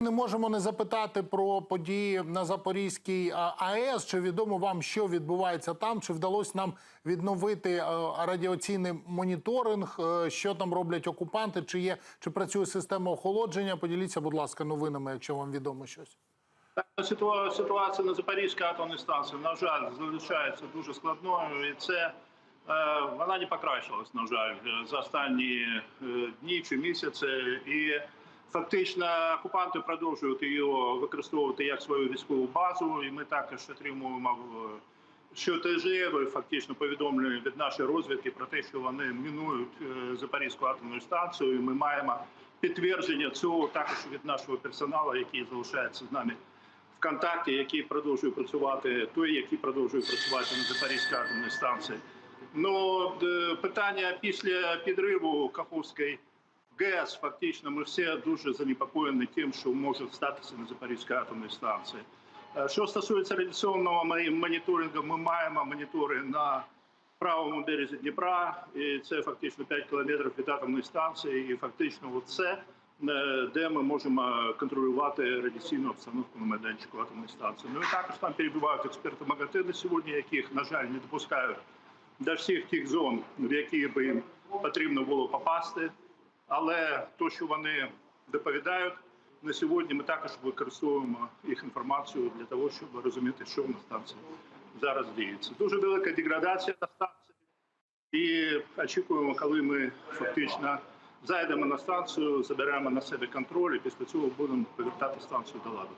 Не можемо не запитати про події на Запорізькій АЕС. Чи відомо вам, що відбувається там? Чи вдалося нам відновити е, радіаційний моніторинг? Е, Що там роблять окупанти? Чи є чи працює система охолодження? Поділіться, будь ласка, новинами, якщо вам відомо щось. Так, Ситуація на Запорізькій атомній станції, на жаль, залишається дуже складною, і це е, вона не покращилась, на жаль, за останні дні чи місяці. І фактично окупанти продовжують її використовувати як свою військову базу. І ми також отримуємо е, щотижневе фактично повідомлення від нашої розвідки про те, що вони мінують е, Запорізьку атомну станцію. І ми маємо підтвердження цього також від нашого персоналу, який залишається з нами в контакті, який продовжує працювати, той, який продовжує працювати на Запорізькій атомній станції. Ну питання після підриву Каховської ГЕС, фактично, ми всі дуже занепокоєні тим, що може статися на Запорізькій атомній станції. Е, Що стосується радіаційного моніторингу, ми маємо монітори на правому березі Дніпра, і це фактично 5 кілометрів від атомної станції, і фактично це, де ми можемо контролювати радіаційну обстановку на майданчику атомної станції. Ну і також там перебувають експерти МАГАТЕ сьогодні, яких, на жаль, не допускають до всіх тих зон, в які би їм потрібно було попасти. Але то, що вони доповідають на сьогодні, ми також використовуємо їх інформацію для того, щоб розуміти, що на станції зараз діється. Дуже велика деградація на станції, і очікуємо, коли ми фактично зайдемо на станцію, заберемо на себе контроль, і після цього будемо повертати станцію до ладу.